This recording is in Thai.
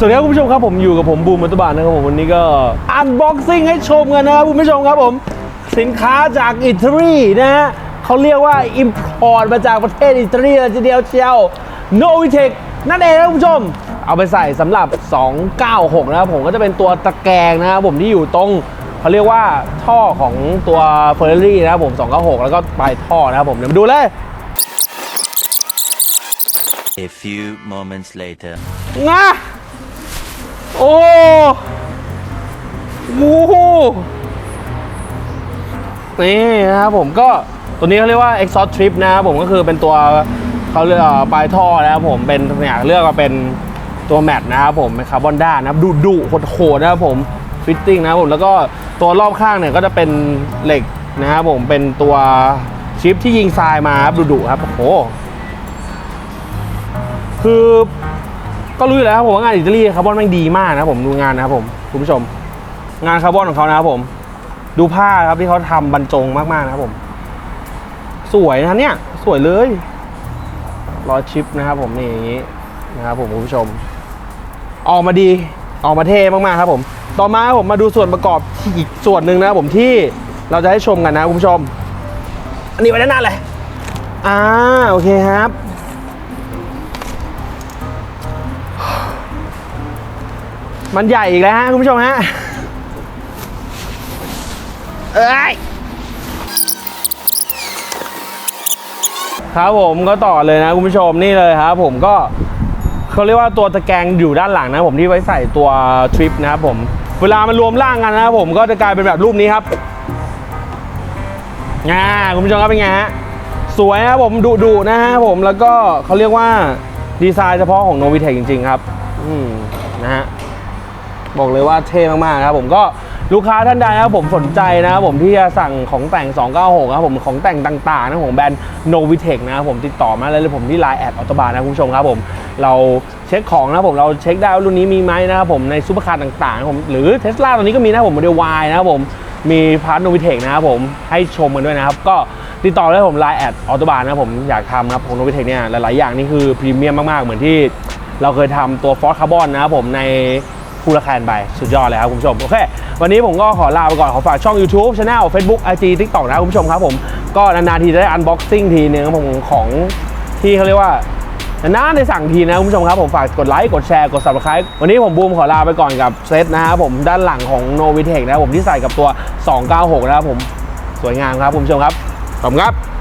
สวัสดีครับคุณผู้ชมครับผมอยู่กับผมบูมมัตตบานนะครับผมวันนี้ก็อันบ็อกซิ่งให้ชมกันนะครับคุณผู้ชมครับผมสินค้าจากอิตาลีนะฮะเขาเรียกว่าอิมพอร์ตมาจากประเทศอิตาลีเลยทีเดียวเชียวโนวิเทคนั่นเองนะครับคุณผู้ชม เอาไปใส่สำหรับ 296 นะครับผมก็จะเป็นตัวตะแกรงนะครับผมที่อยู่ตรงเขาเรียกว่าท่อของตัวเฟอร์รารี่นะครับผม 296 แล้วก็ปลายท่อนะครับผมเดี๋ยวมาดูเลย A few moments later. งะ โอ้โหนี่นะครับผมก็ตัวนี้เขาเรียกว่า exhaust trip นะครับผมก็คือเป็นตัวเขาเรียกปลายท่อนะครับผมเป็นอยากเลือกว่าเป็นตัวแมทนะครับผมเป็นคาร์บอนด้านนะครับดุดุโหดๆนะครับผมฟิตติ้งนะครับผมแล้วก็ตัวรอบข้างเนี่ยก็จะเป็นเหล็กนะครับผมเป็นตัวชิปที่ยิงทรายมาครับดุดุครับโอ้โหคือ ก็รู้อยู่แล้วครับผมว่างานอิตาลีคาร์บอนแม่งดีมากนะผมดูงานนะครับผมคุณผู้ชม งานคาร์บอนของเขานะครับผม ดูผ้าครับที่เขาทำบรรจงมากๆนะครับผม สวยนะเนี่ย สวยเลยรอยชิปนะครับผมนี่อย่างนี้นะครับผมคุณผู้ชม ออกมาดีออกมาเท่มากๆครับผม ต่อมาครับผมมาดูส่วนประกอบอีกส่วนหนึ่งนะครับผมที่เราจะให้ชมกันนะคุณผู้ชม อันนี้ไว้ด้านหน้าเลยอ่าโอเคครับ มันใหญ่อีกแล้วฮะคุณผู้ชมฮะ เอ้ยครับผมก็ต่อเลยนะคุณผู้ชมนี่เลยครับผมก็เขาเรียกว่าตัวตะแกรงอยู่ด้านหลังนะผมที่ไว้ใส่ตัวทริปนะครับผม เวลามันรวมร่างกันนะครับผมก็จะกลายเป็นแบบรูปนี้ครับอ่าคุณผู้ชมครับเป็นไงฮะสวยครับผมดุดุนะฮะผมแล้วก็เขาเรียกว่าดีไซน์เฉพาะของ n o v i t e c h จริง ๆ ครับ อืมนะฮะ บอกเลยว่าเท่มากๆครับผมก็ลูกค้าท่านใดนะครับผมสนใจนะครับผมที่จะสั่งของแต่ง 296ครับผมของแต่งต่างๆนะของแบรนด์ Novitec นะครับผมติดต่อมาเลยผมที่ไลน์แอดออโตบานะคุณผู้ชมครับผมเราเช็คของนะครับผมเราเช็คได้ว่ารุ่นนี้มีไหมนะครับผมในซูเปอร์คาร์ต่างๆผมหรือเทสลาตอนนี้ก็มีนะผมโมเดล Y นะครับผมมีพาร์ท Novitec นะครับผมให้ชมกันด้วยนะครับ ก็ติดต่อได้ผมไลน์แอดออโตบานะผมอยากทำนะครับของ Novitec เนี่ยหลายๆอย่างนี่คือพรีเมียมมากๆ เหมือนที่เราเคยทำตัวฟอสคาร์บอนนะครับผมใน คูลแคนไปสุดยอดเลยครับคุณผู้ชม โอเค วันนี้ผมก็ขอลาไปก่อน ขอฝากช่อง YouTube Channel Facebook IG TikTok นะครับคุณผู้ชมครับผม ก็นานๆทีจะได้อันบ็อกซิ่งทีนึงผมของที่เขาเรียกว่านานๆได้สั่งทีนะคุณผู้ชมครับผมฝากกดไลค์กดแชร์กด subscribe วันนี้ผมบูมขอลาไปก่อนกับเซตนะครับผมด้านหลังของ Novitec นะครับผมที่ใส่กับตัว 296 นะครับผมสวยงามครับคุณผู้ชมครับขอบคุณครับ